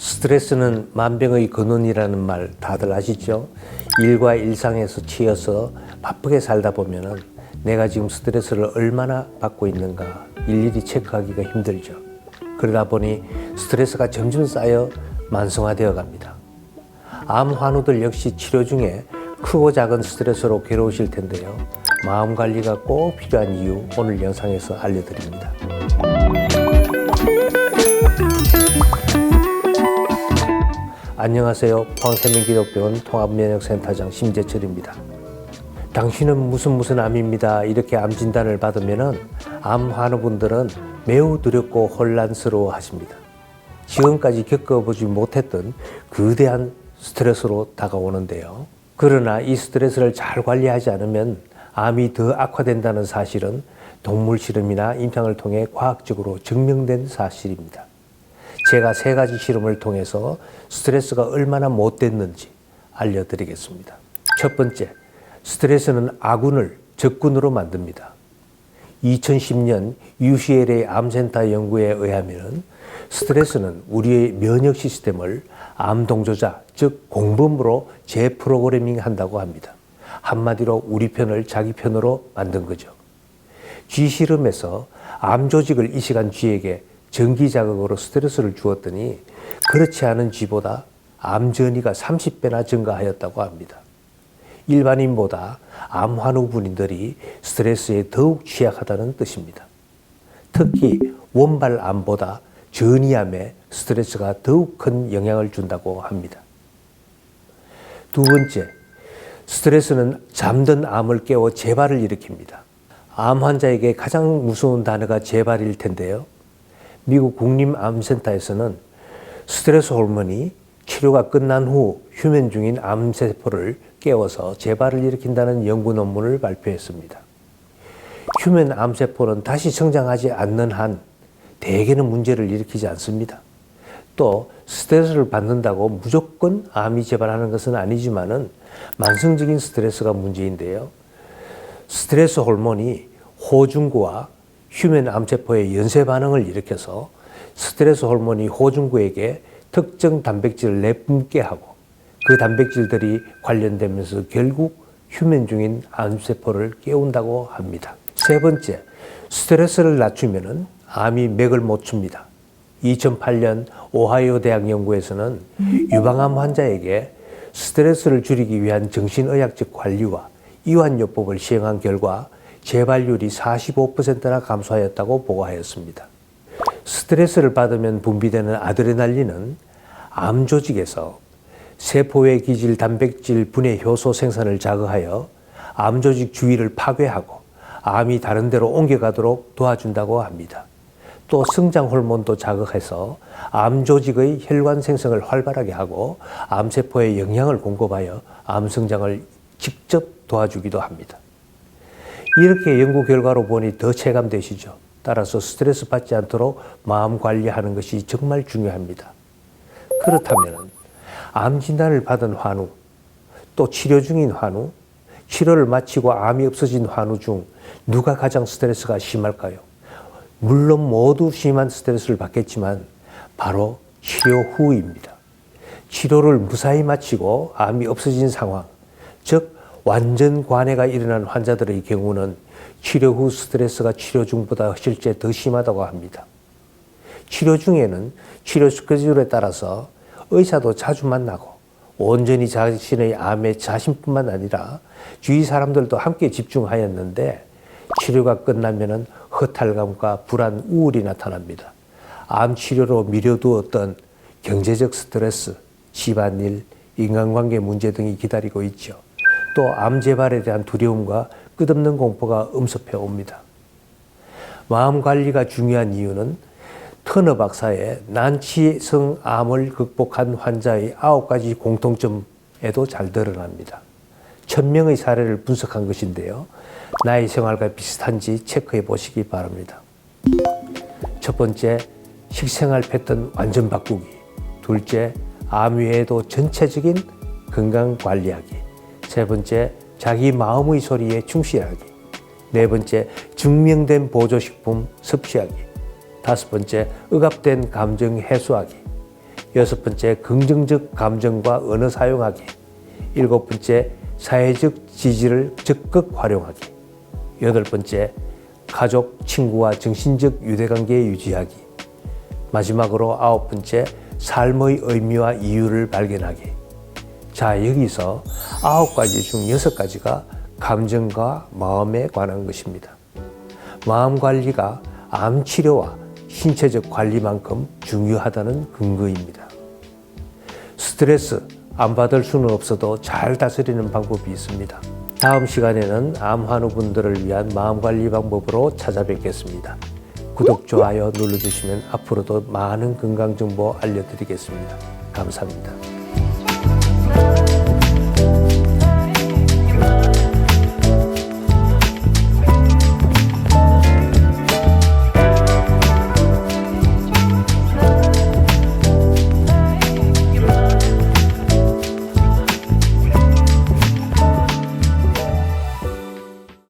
스트레스는 만병의 근원이라는 말 다들 아시죠? 일과 일상에서 치여서 바쁘게 살다 보면은 내가 지금 스트레스를 얼마나 받고 있는가 일일이 체크하기가 힘들죠. 그러다 보니 스트레스가 점점 쌓여 만성화되어 갑니다. 암 환우들 역시 치료 중에 크고 작은 스트레스로 괴로우실 텐데요. 마음 관리가 꼭 필요한 이유 오늘 영상에서 알려드립니다. 안녕하세요. 포항세민기독병원 통합면역센터장 심재철입니다. 당신은 무슨 무슨 암입니다. 이렇게 암 진단을 받으면은 암 환우분들은 매우 두렵고 혼란스러워 하십니다. 지금까지 겪어보지 못했던 거대한 스트레스로 다가오는데요. 그러나 이 스트레스를 잘 관리하지 않으면 암이 더 악화된다는 사실은 동물 실험이나 임상을 통해 과학적으로 증명된 사실입니다. 제가 세 가지 실험을 통해서 스트레스가 얼마나 못됐는지 알려드리겠습니다. 첫 번째, 스트레스는 아군을 적군으로 만듭니다. 2010년 UCLA 암센터 연구에 의하면 스트레스는 우리의 면역 시스템을 암 동조자, 즉 공범으로 재프로그래밍 한다고 합니다. 한마디로 우리 편을 자기 편으로 만든 거죠. 쥐 실험에서 암 조직을 이식한 쥐에게 전기 자극으로 스트레스를 주었더니 그렇지 않은 쥐보다 암 전이가 30배나 증가하였다고 합니다. 일반인보다 암 환우분들이 스트레스에 더욱 취약하다는 뜻입니다. 특히 원발암보다 전이암에 스트레스가 더욱 큰 영향을 준다고 합니다. 두 번째, 스트레스는 잠든 암을 깨워 재발을 일으킵니다. 암 환자에게 가장 무서운 단어가 재발일 텐데요. 미국 국립암센터에서는 스트레스 호르몬이 치료가 끝난 후 휴면 중인 암세포를 깨워서 재발을 일으킨다는 연구 논문을 발표했습니다. 휴면 암세포는 다시 성장하지 않는 한 대개는 문제를 일으키지 않습니다. 또 스트레스를 받는다고 무조건 암이 재발하는 것은 아니지만은 만성적인 스트레스가 문제인데요. 스트레스 호르몬이 호중구와 휴면 암세포의 연쇄 반응을 일으켜서 스트레스 호르몬이 호중구에게 특정 단백질을 내뿜게 하고 그 단백질들이 관련되면서 결국 휴면 중인 암세포를 깨운다고 합니다. 세 번째, 스트레스를 낮추면은 암이 맥을 못 춥니다. 2008년 오하이오 대학 연구에서는 유방암 환자에게 스트레스를 줄이기 위한 정신의학적 관리와 이완요법을 시행한 결과 재발률이 45%나 감소하였다고 보고하였습니다. 스트레스를 받으면 분비되는 아드레날린은 암 조직에서 세포의 기질 단백질 분해 효소 생산을 자극하여 암 조직 주위를 파괴하고 암이 다른 데로 옮겨가도록 도와준다고 합니다. 또 성장 호르몬도 자극해서 암 조직의 혈관 생성을 활발하게 하고 암세포에 영양을 공급하여 암 성장을 직접 도와주기도 합니다. 이렇게 연구 결과로 보니 더 체감되시죠. 따라서 스트레스 받지 않도록 마음 관리하는 것이 정말 중요합니다. 그렇다면 암 진단을 받은 환우, 또 치료 중인 환우, 치료를 마치고 암이 없어진 환우 중 누가 가장 스트레스가 심할까요? 물론 모두 심한 스트레스를 받겠지만 바로 치료 후입니다. 치료를 무사히 마치고 암이 없어진 상황, 즉 완전 관해가 일어난 환자들의 경우는 치료 후 스트레스가 치료 중보다 실제 더 심하다고 합니다. 치료 중에는 치료 스케줄에 따라서 의사도 자주 만나고 온전히 자신의 암에 자신뿐만 아니라 주위 사람들도 함께 집중하였는데 치료가 끝나면은 허탈감과 불안, 우울이 나타납니다. 암 치료로 미뤄두었던 경제적 스트레스, 집안일, 인간관계 문제 등이 기다리고 있죠. 또 암 재발에 대한 두려움과 끝없는 공포가 음습해 옵니다. 마음 관리가 중요한 이유는 터너 박사의 난치성 암을 극복한 환자의 아홉 가지 공통점에도 잘 드러납니다. 천명의 사례를 분석한 것인데요. 나의 생활과 비슷한지 체크해 보시기 바랍니다. 첫 번째, 식생활 패턴 완전 바꾸기. 둘째, 암 외에도 전체적인 건강 관리하기. 세 번째, 자기 마음의 소리에 충실하기. 네 번째, 증명된 보조식품 섭취하기. 다섯 번째, 억압된 감정 해소하기. 여섯 번째, 긍정적 감정과 언어 사용하기. 일곱 번째, 사회적 지지를 적극 활용하기. 여덟 번째, 가족, 친구와 정신적 유대관계 유지하기. 마지막으로 아홉 번째, 삶의 의미와 이유를 발견하기. 자, 여기서 아홉 가지 중 여섯 가지가 감정과 마음에 관한 것입니다. 마음 관리가 암 치료와 신체적 관리만큼 중요하다는 근거입니다. 스트레스 안 받을 수는 없어도 잘 다스리는 방법이 있습니다. 다음 시간에는 암 환우분들을 위한 마음 관리 방법으로 찾아뵙겠습니다. 구독, 좋아요 눌러주시면 앞으로도 많은 건강 정보 알려드리겠습니다. 감사합니다.